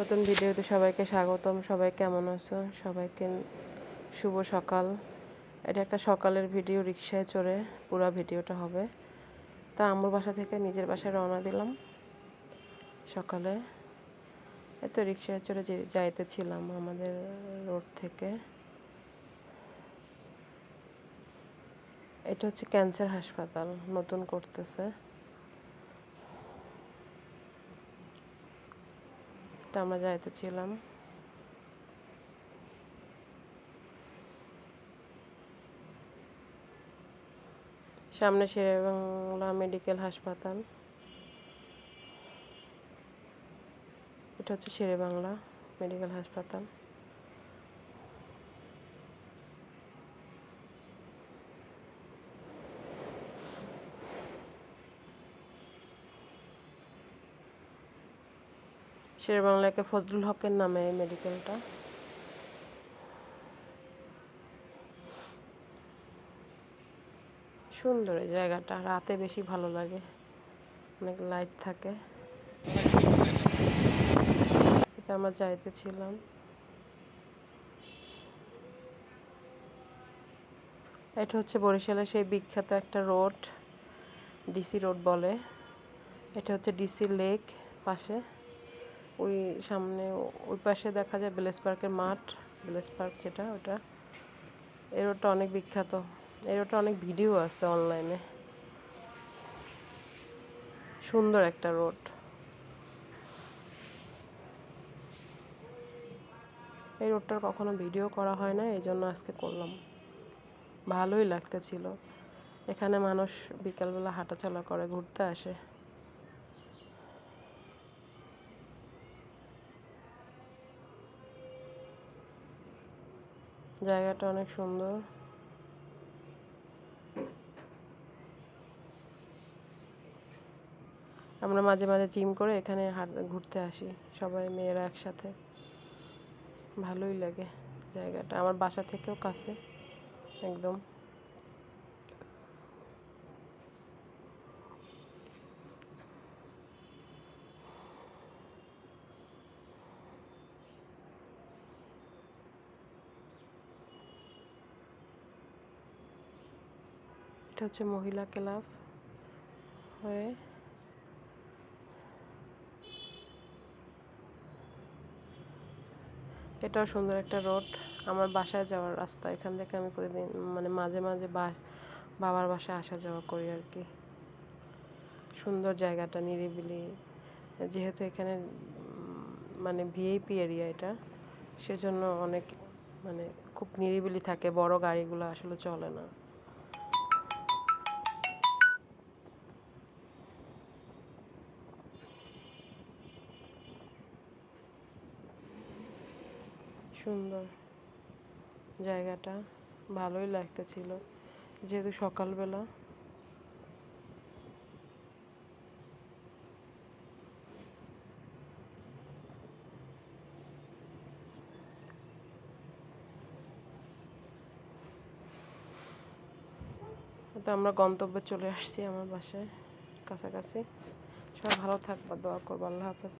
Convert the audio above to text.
নতুন ভিডিওতে সবাইকে স্বাগতম। সবাই কেমন আছো? সবাইকে শুভ সকাল। এটা একটা সকালের ভিডিও রিক্সায় চড়ে পুরো ভিডিওটা হবে। তা আম্মুর বাসা থেকে নিজের বাসায় রওনা দিলাম সকালে। এত রিক্সায় চড়ে যাইতেছিলাম আমাদের রোড থেকে। এটা হচ্ছে ক্যান্সার হাসপাতাল, নতুন করতেছে। তো আমরা যাইতেছিলাম সামনে শেরেবাংলা মেডিকেল হাসপাতাল। এটা হচ্ছে শেরেবাংলা মেডিকেল হাসপাতাল। শেরেবাংলাকে ফজলুল হকের নামে এই মেডিকেলটা সুন্দর এই জায়গাটা, রাতে বেশি ভালো লাগে। অনেক লাইট থাকে। এটা আমরা যাইতেছিলাম। এটা হচ্ছে বরিশালের সেই বিখ্যাত একটা রোড ডিসি রোড বলে। এটা হচ্ছে ডিসি লেক পাশে। ওই সামনে ওই পাশে দেখা যায় ব্লেস পার্কের মাঠ, ব্লেস পার্ক যেটা ওটা। এই রোডটা অনেক বিখ্যাত। এই রোডটা অনেক ভিডিও আছে অনলাইনে। সুন্দর একটা রোড। এই রোডটার কখনো ভিডিও করা হয় না এই জন্য আজকে করলাম। ভালোই লাগতেছিল। এখানে মানুষ বিকালবেলা হাঁটাচলা করে, ঘুরতে আসে। জায়গাটা অনেক সুন্দর। আমরা মাঝে মাঝে জিম করে এখানে ঘুরতে আসি, সবাই মেয়েরা একসাথে। ভালোই লাগে জায়গাটা। আমার বাসা থেকেও কাছে, একদম। এটা হচ্ছে মহিলা ক্লাব হয়ে এটাও সুন্দর একটা রোড। আমার বাসায় যাওয়ার রাস্তা। এখান থেকে আমি প্রতিদিন মানে মাঝে মাঝে বা, বাবার বাসায় আসা যাওয়া করি আর কি। সুন্দর জায়গাটা, নিরিবিলি। যেহেতু এখানে মানে ভিআইপি এরিয়া এটা, সেজন্য অনেক মানে খুব নিরিবিলি থাকে। বড় গাড়িগুলো আসলে চলে না। সুন্দর জায়গাটা, ভালোই লাগতেছিল। যেহেতু সকালবেলা। তো আমরা গন্তব্যে চলে আসছি আমার বাসায়, কাছাকাছি। সবাই ভালো থাকবা, দোয়া করব, আল্লাহ হাফেজ।